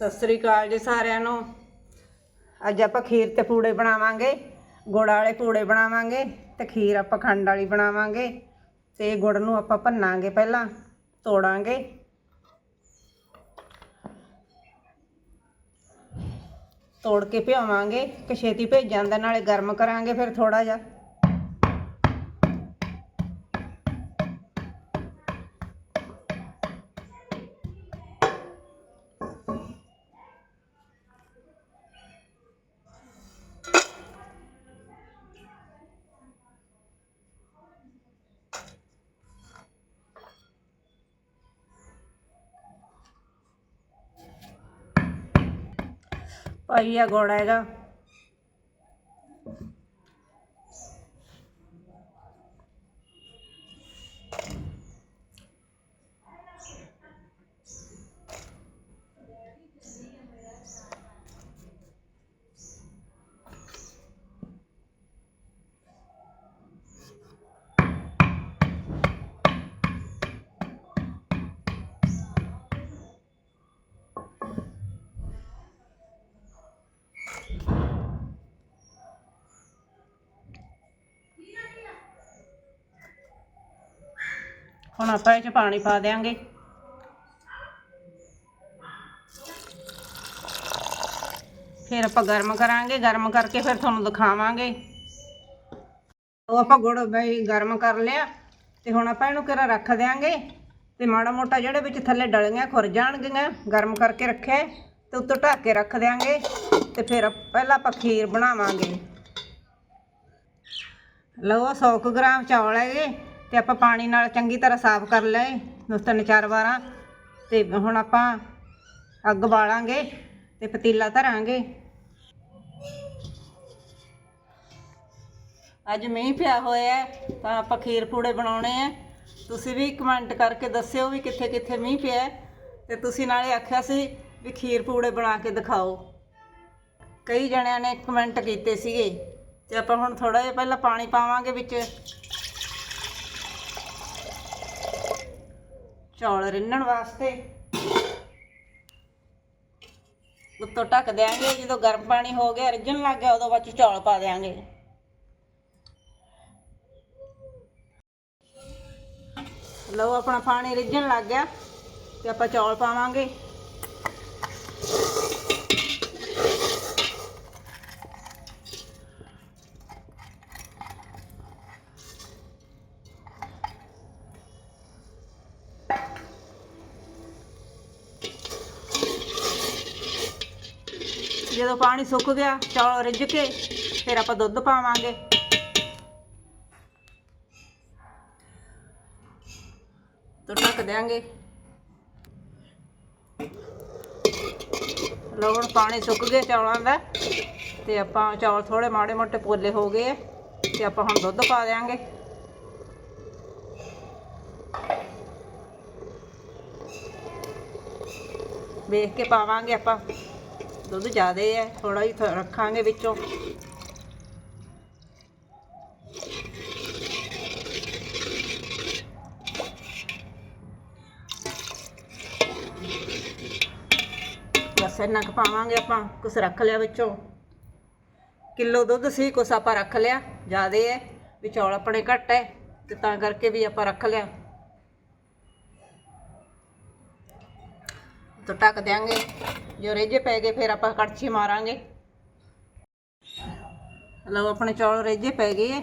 ਸਤਿ ਸ੍ਰੀ ਅਕਾਲ ਜੀ ਸਾਰਿਆਂ ਨੂੰ। ਅੱਜ ਆਪਾਂ ਖੀਰ ਤੇ ਪੂੜੇ ਬਣਾਵਾਂਗੇ, ਗੁੜ ਵਾਲੇ ਪੂੜੇ ਬਣਾਵਾਂਗੇ ਤੇ ਖੀਰ ਆਪਾਂ ਖੰਡ ਵਾਲੀ ਬਣਾਵਾਂਗੇ ਤੇ ਗੁੜ ਨੂੰ ਆਪਾਂ ਭੰਨਾਂਗੇ ਪਹਿਲਾਂ, ਤੋੜਾਂਗੇ। ਤੋੜ ਕੇ ਭਿਓਵਾਂਗੇ ਕਿ ਛੇਤੀ ਭੇਜ ਜਾਂਦਾ ਨਾਲੇ ਗਰਮ ਕਰਾਂਗੇ ਫਿਰ ਥੋੜਾ ਜਿਹਾ। ਭਾਈ ਆ ਗੁੜ ਹੈਗਾ। ਹੁਣ ਆਪਾਂ ਇਹ ਚ ਪਾਣੀ ਪਾ ਦੇਾਂਗੇ ਫਿਰ ਆਪਾਂ ਗਰਮ ਕਰਾਂਗੇ ਗਰਮ ਕਰਕੇ ਫਿਰ ਤੁਹਾਨੂੰ ਦਿਖਾਵਾਂਗੇ। ਉਹ ਆਪਾਂ ਗੁੜ ਬਈ ਗਰਮ ਕਰ ਲਿਆ ਤੇ ਹੁਣ ਆਪਾਂ ਇਹਨੂੰ ਕਿਹੜਾ ਰੱਖ ਦਿਆਂਗੇ ਤੇ ਮਾੜਾ ਮੋਟਾ ਜਿਹੜੇ ਵਿੱਚ ਥੱਲੇ ਡਲੀਆਂ ਖੁਰ ਜਾਣਗੀਆਂ ਗਰਮ ਕਰਕੇ ਰੱਖਿਆ ਹੈ, ਤੇ ਉੱਤੋਂ ਢੱਕ ਕੇ ਰੱਖ ਦਿਆਂਗੇ ਤੇ ਫਿਰ ਪਹਿਲਾਂ ਆਪਾਂ ਖੀਰ ਬਣਾਵਾਂਗੇ। ਲਓ 100 ਕੁ ਗ੍ਰਾਮ ਚੌਲ ਹੈਗੇ। ਤੇ ਆਪਾਂ ਪਾਣੀ ਨਾਲ ਚੰਗੀ ਤਰ੍ਹਾਂ ਸਾਫ਼ ਕਰ ਲਏ ਦੋ ਤਿੰਨ ਚਾਰ ਵਾਰਾਂ ਤੇ ਹੁਣ ਆਪਾਂ ਅੱਗ ਬਾਲਾਂਗੇ ਤੇ ਪਤੀਲਾ ਧਰਾਂਗੇ। ਅੱਜ ਮੀਂਹ ਪਿਆ ਹੋਇਆ ਹੈ, ਤਾਂ ਆਪਾਂ ਖੀਰ ਪੂੜੇ ਬਣਾਉਣੇ ਆ ਤੁਸੀਂ ਵੀ ਕਮੈਂਟ ਕਰਕੇ ਦੱਸਿਓ ਵੀ ਕਿੱਥੇ ਕਿੱਥੇ ਮੀਂਹ ਪਿਆ ਹੈ ਤੇ ਤੁਸੀਂ ਨਾਲੇ ਆਖਿਆ ਸੀ ਵੀ ਖੀਰ ਪੂੜੇ ਬਣਾ ਕੇ ਦਿਖਾਓ। ਕਈ ਜਣਿਆਂ ਨੇ ਕਮੈਂਟ ਕੀਤੇ ਸੀਗੇ ਤੇ ਆਪਾਂ ਹੁਣ ਥੋੜਾ ਜਿਹਾ ਪਹਿਲਾਂ ਪਾਣੀ ਪਾਵਾਂਗੇ ਵਿੱਚ। ਚੌਲ ਰਿੰਨਣ ਵਾਸਤੇ। ਉੱਤੋਂ ਢੱਕ ਦਿਆਂਗੇ, ਜਦੋਂ ਗਰਮ ਪਾਣੀ ਹੋ ਗਿਆ, ਰਿੱਝਣ ਲੱਗ ਗਿਆ, ਉਦੋਂ ਬਾਅਦ ਚੌਲ ਪਾ ਦਿਆਂਗੇ। ਲਓ, ਆਪਣਾ ਪਾਣੀ ਰਿੱਝਣ ਲੱਗ ਗਿਆ, ਤੇ ਆਪਾਂ ਚੌਲ ਪਾਵਾਂਗੇ। ਜਦੋਂ ਪਾਣੀ ਸੁੱਕ ਗਿਆ, ਚੌਲ ਰਿੱਝ ਕੇ, ਫਿਰ ਆਪਾਂ ਦੁੱਧ ਪਾਵਾਂਗੇ। ਤੋਂ ਢੱਕ ਦਿਆਂਗੇ। ਲਓ ਹੁਣ ਪਾਣੀ ਸੁੱਕ ਗਿਆ ਚੌਲਾਂ ਦਾ, ਤੇ ਆਪਾਂ ਚੌਲ ਥੋੜੇ ਮਾੜੇ ਮੋਟੇ ਪੋਲੇ ਹੋ ਗਏ ਆ, ਤੇ ਆਪਾਂ ਹੁਣ ਦੁੱਧ ਪਾ ਦਿਆਂਗੇ। ਵੇਖ ਕੇ ਪਾਵਾਂਗੇ ਆਪਾਂ। ਦੁੱਧ ਜ਼ਿਆਦਾ ਹੈ ਥੋੜਾ ਹੀ ਰੱਖਾਂਗੇ ਵਿੱਚੋਂ। ਬਸ ਇੰਨਾ ਕੁ ਪਾਵਾਂਗੇ ਆਪਾਂ, ਕੁਛ ਰੱਖ ਲਿਆ ਵਿੱਚੋਂ। ਕਿਲੋ ਦੁੱਧ ਸੀ, ਕੁਛ ਆਪਾਂ ਰੱਖ ਲਿਆ, ਜ਼ਿਆਦਾ ਹੈ ਵੀ ਚੌਲ ਆਪਣੇ ਘੱਟ ਹੈ, ਤੇ ਤਾਂ ਕਰਕੇ ਵੀ ਆਪਾਂ ਰੱਖ ਲਿਆ। ਤਾਂ ਢੱਕ ਦਿਆਂਗੇ। ਜੋ ਰੇਜੇ ਪੈ ਗਏ, ਫਿਰ ਆਪਾਂ ਕੜਛੀ ਮਾਰਾਂਗੇ। ਲਓ, ਆਪਣੇ ਚੌਲ ਰੇਜੇ ਪੈ ਗਏ ਹੈ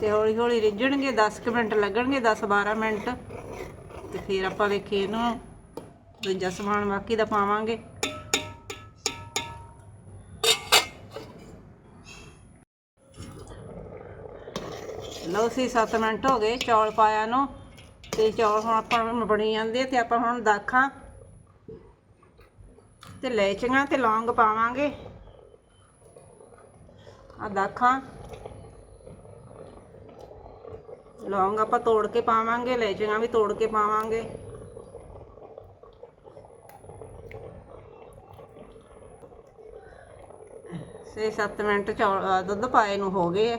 ਤੇ ਹੌਲੀ ਹੌਲੀ ਰਿੱਝਣਗੇ 10 ਕੁ ਮਿੰਟ ਲੱਗਣਗੇ 10 12 ਮਿੰਟ। ਤੇ ਫਿਰ ਆਪਾਂ ਵੇਖੀਏ ਇਹਨੂੰ ਦੂਜਾ ਸਮਾਨ ਬਾਕੀ ਦਾ ਪਾਵਾਂਗੇ। ਲਓ ਸੀ 7 ਮਿੰਟ ਹੋ ਗਏ ਚੌਲ ਪਾਇਆ ਨੂੰ। ਤੇ ਚੌਲ ਹੁਣ ਆਪਾਂ ਬਣੀ ਜਾਂਦੇ ਆ ਤੇ ਆਪਾਂ ਹੁਣ ਦਾਖਾਂ ਤੇ ਲੈਚੀਆਂ ਤੇ ਲੌਂਗ ਪਾਵਾਂਗੇ। ਆ ਦਾਖਾਂ ਲੌਂਗ ਆਪਾਂ ਤੋੜ ਕੇ ਪਾਵਾਂਗੇ ਲੈਚੀਆਂ ਵੀ ਤੋੜ ਕੇ ਪਾਵਾਂਗੇ। ਛੇ 7 ਮਿੰਟ ਚੌਲ ਦੁੱਧ ਪਾਏ ਨੂੰ ਹੋ ਗਏ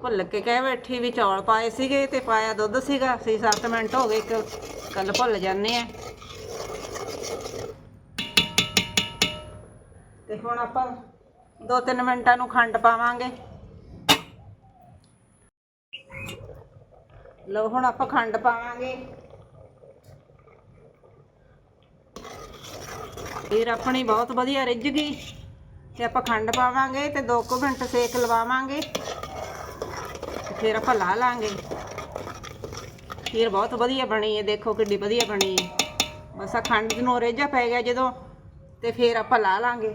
ਭੁੱਲ ਕੇ ਕਹਿ ਬੈਠੀ ਵੀ ਚੌਲ ਪਾਏ ਸੀਗੇ ਤੇ ਪਾਇਆ ਦੁੱਧ ਸੀਗਾ 6-7 ਮਿੰਟ ਹੋ ਗਏ ਇੱਕ ਕੱਲ ਭੁੱਲ ਜਾਂਦੇ ਆ। ਤੇ ਹੁਣ ਆਪਾਂ 2-3 ਮਿੰਟਾਂ ਨੂੰ ਖੰਡ ਪਾਵਾਂਗੇ। ਲਓ, ਹੁਣ ਆਪਾਂ ਖੰਡ ਪਾਵਾਂਗੇ। ਫਿਰ ਆਪਣੀ ਬਹੁਤ ਵਧੀਆ ਰਿੱਝ ਗਈ ਤੇ ਆਪਾਂ ਖੰਡ ਪਾਵਾਂਗੇ ਤੇ 2 ਮਿੰਟ ਸੇਕ ਲਵਾਵਾਂਗੇ। ਫਿਰ ਆਪਾਂ ਲਾ ਲਾਂਗੇ। ਖੀਰ ਬਹੁਤ ਵਧੀਆ ਬਣੀ ਹੈ ਦੇਖੋ ਕਿੱਡੀ ਵਧੀਆ ਬਣੀ ਹੈ ਬਸ ਆ ਖੰਡ ਨੂੰ ਰੇਜਾ ਪੈ ਗਿਆ ਜਦੋਂ ਤੇ ਫਿਰ ਆਪਾਂ ਲਾ ਲਾਂਗੇ।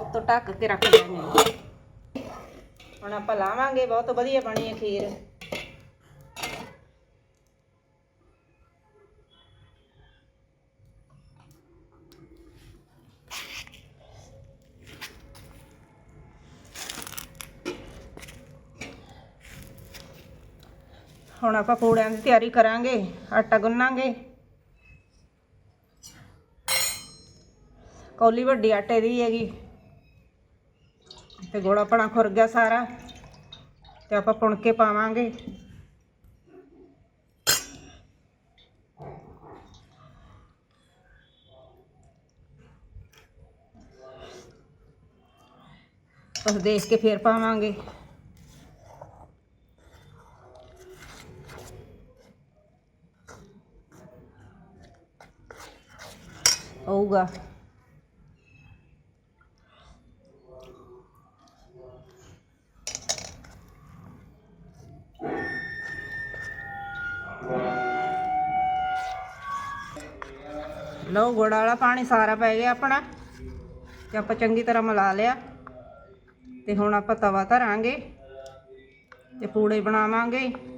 ਉੱਤੋਂ ਢੱਕ ਕੇ ਰੱਖ ਦਾਂਗੇ ਹੁਣ ਆਪਾਂ ਲਾਵਾਂਗੇ, ਬਹੁਤ ਵਧੀਆ ਬਣੀ ਹੈ ਖੀਰ। ਹੁਣ ਆਪਾਂ ਪੂੜਿਆਂ ਦੀ ਤਿਆਰੀ ਕਰਾਂਗੇ, ਆਟਾ ਗੁੰਨਾਂਗੇ। ਕੌਲੀ ਵੱਡੀ ਆਟੇ ਦੀ ਹੈਗੀ। ਤੇ ਗੋਲਾ ਆਪਣਾ ਖੁਰ ਗਿਆ ਸਾਰਾ ਤੇ ਆਪਾਂ ਪੁਣ ਕੇ ਪਾਵਾਂਗੇ। ਬਸ ਦੇਖ ਕੇ ਫੇਰ ਪਾਵਾਂਗੇ। ਹੋਊਗਾ ਲਓ, ਗੁੜ ਵਾਲਾ ਪਾਣੀ ਸਾਰਾ ਪੈ ਗਿਆ ਆਪਣਾ ਤੇ ਆਪਾਂ ਚੰਗੀ ਤਰ੍ਹਾਂ ਮਿਲਾ ਲਿਆ। ਤੇ ਹੁਣ ਆਪਾਂ ਤਵਾ ਧਰਾਂਗੇ ਤੇ ਪੂੜੇ ਬਣਾਵਾਂਗੇ।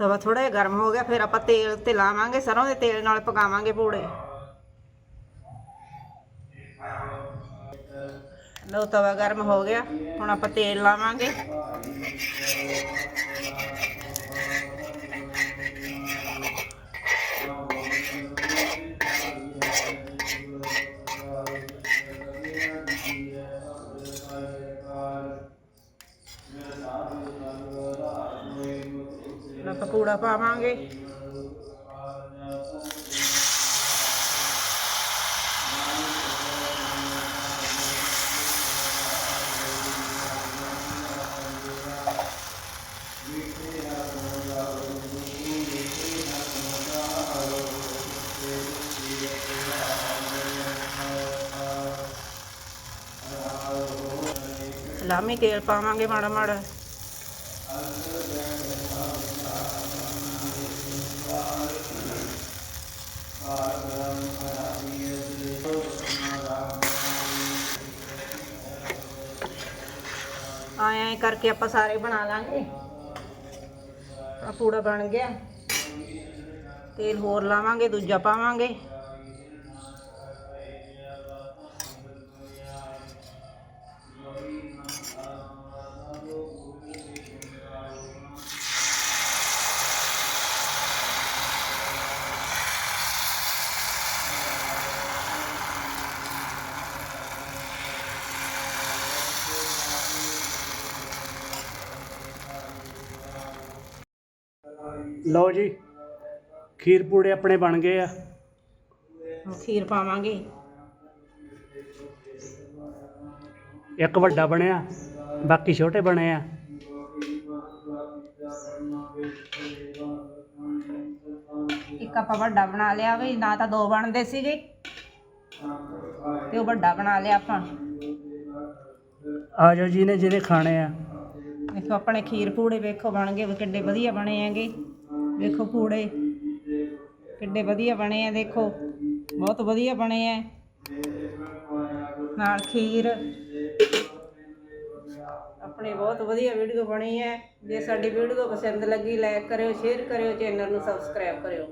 ਤਵਾ ਥੋੜਾ ਜਿਹਾ ਗਰਮ ਹੋ ਗਿਆ, ਫਿਰ ਆਪਾਂ ਤੇਲ ਤੇ ਲਾਵਾਂਗੇ ਸਰੋਂ ਦੇ ਤੇਲ ਨਾਲ ਪਕਾਵਾਂਗੇ ਪੂੜੇ। ਲਓ ਤਵਾ ਗਰਮ ਹੋ ਗਿਆ, ਹੁਣ ਆਪਾਂ ਤੇਲ ਲਾਵਾਂਗੇ। ਹੁਣ ਆਪਾਂ ਪੂੜਾ ਪਾਵਾਂਗੇ ਲਾਮੀ ਤੇਲ ਪਾਵਾਂਗੇ ਮਾੜਾ ਮਾੜਾ ਆਏ ਕਰਕੇ ਆਪਾਂ ਸਾਰੇ ਬਣਾ ਲਾਂਗੇ। ਆ ਪੂੜਾ ਬਣ ਗਿਆ। ਤੇਲ ਹੋਰ ਲਾਵਾਂਗੇ, ਦੂਜਾ ਪਾਵਾਂਗੇ। ਲਓ ਜੀ ਖੀਰ ਪੂੜੇ ਆਪਣੇ ਬਣ ਗਏ ਆ। ਖੀਰ ਪਾਵਾਂਗੇ। ਇੱਕ ਵੱਡਾ ਬਣਿਆ ਬਾਕੀ ਛੋਟੇ ਬਣੇ ਆ। ਇੱਕ ਆਪਾਂ ਵੱਡਾ ਬਣਾ ਲਿਆ ਵੀ ਨਾ ਤਾਂ ਦੋ ਬਣਦੇ ਸੀਗੇ। ਤੇ ਉਹ ਵੱਡਾ ਬਣਾ ਲਿਆ ਆਪਾਂ। ਆ ਜਾਓ ਜੀ ਨੇ ਜਿਹਨੇ ਖਾਣੇ ਆ। ਵੇਖੋ ਆਪਣੇ ਖੀਰ ਪੂੜੇ ਵੇਖੋ ਬਣ ਗਏ ਵੀ ਕਿੱਡੇ ਵਧੀਆ ਬਣੇ ਹੈਗੇ। ਵੇਖੋ ਪੂੜੇ। ਕਿੱਡੇ ਵਧੀਆ ਬਣੇ ਆ, ਦੇਖੋ। ਬਹੁਤ ਵਧੀਆ ਬਣੇ ਆ। ਨਾਲ ਖੀਰ। ਆਪਣੇ ਬਹੁਤ ਵਧੀਆ ਵੀਡੀਓ ਬਣੀ ਹੈ। ਜੇ ਸਾਡੀ ਵੀਡੀਓ ਪਸੰਦ ਲੱਗੀ ਲਾਈਕ ਕਰਿਓ ਸ਼ੇਅਰ ਕਰਿਓ ਚੈਨਲ ਨੂੰ ਸਬਸਕ੍ਰਾਈਬ ਕਰਿਓ।